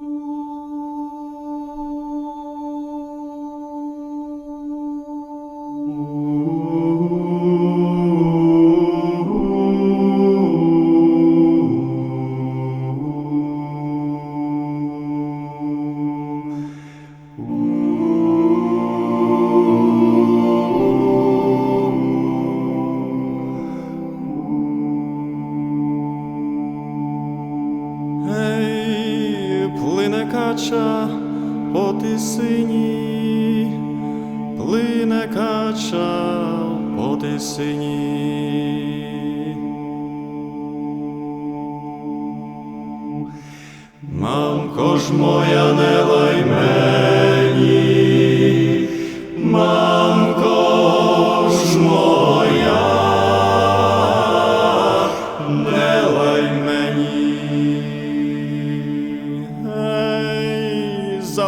Ей, плине кача по тисині, плине кача по тисині. Мамко ж моя, не лай мені, мамко ж моя, не лай мені.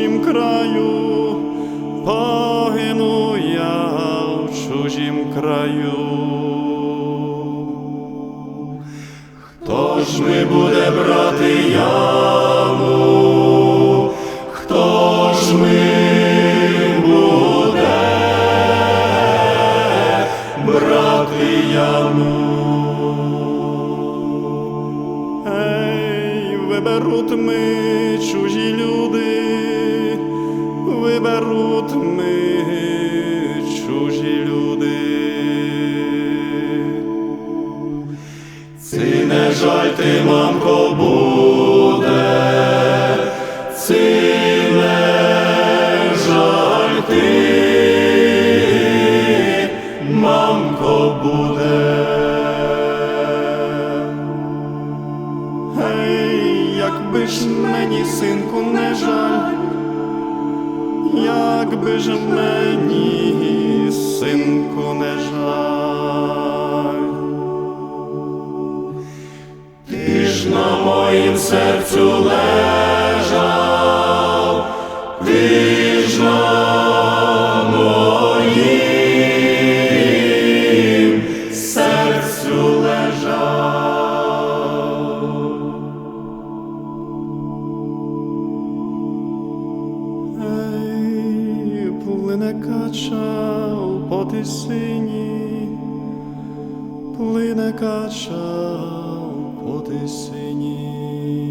Чужім краю, погину я в чужім краю. Хто ж ми буде брати яму? Хто ж ми буде брати яму? Ей, виберуть ми жаль ти, мамко, буде, ці жаль ти, мамко, буде. Якби ж мені, синку, не жаль, якби ж мені, синку, серцю лежав, на моїм серцю лежав. Ей, плине кача по тисині, плине кача по тисині.